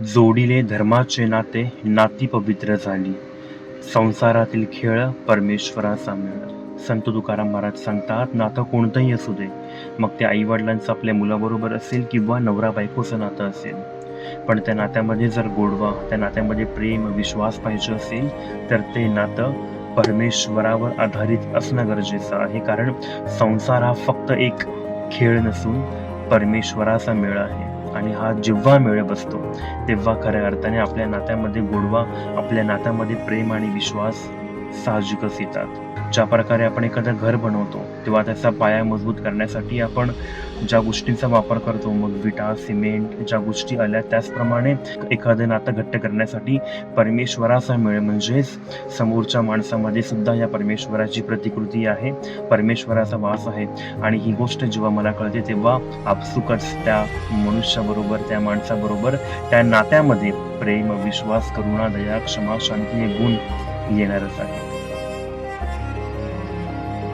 जोडीले धर्माचे नाते नाती पवित्र झाली. संसारातील खेळ परमेश्वराचा मेळ. संत तुकाराम महाराज सांगतात नातं कोणतंही असू दे. मग ते आईवडिलांचं आपल्या मुलाबरोबर असेल किंवा नवरा बायकोचं नातं असेल. पण त्या नात्यामध्ये जर गोडवा त्या नात्यामध्ये प्रेम विश्वास पाहिजे असेल तर ते नातं परमेश्वरावर आधारित असणं गरजेचं आहे. कारण संसार हा फक्त एक खेळ नसून परमेश्वराचा मेळ आहे. आणि हा जेव्हा मेळ बसतो तेव्हा खऱ्या अर्थाने आपल्या नात्यामध्ये गोडवा आपल्या नात्यामध्ये प्रेम आणि विश्वास साहजिकच येतात. ज्या प्रकारे आपण एखादं घर बनवतो तेव्हा त्याचा पाया मजबूत करण्यासाठी आपण ज्या गोष्टींचा वापर करतो मग विटा सिमेंट ज्या गोष्टी आल्या त्याचप्रमाणे एखादं नातं घट्ट करण्यासाठी परमेश्वराचा मेळ म्हणजेच समोरच्या माणसामध्ये सुद्धा या परमेश्वराची प्रतिकृती आहे परमेश्वराचा वास आहे. आणि ही गोष्ट जेव्हा मला कळते तेव्हा आपसुकच त्या मनुष्याबरोबर त्या माणसाबरोबर त्या नात्यामध्ये प्रेम विश्वास करुणा दया क्षमा शांती हे गुण येणारच आहे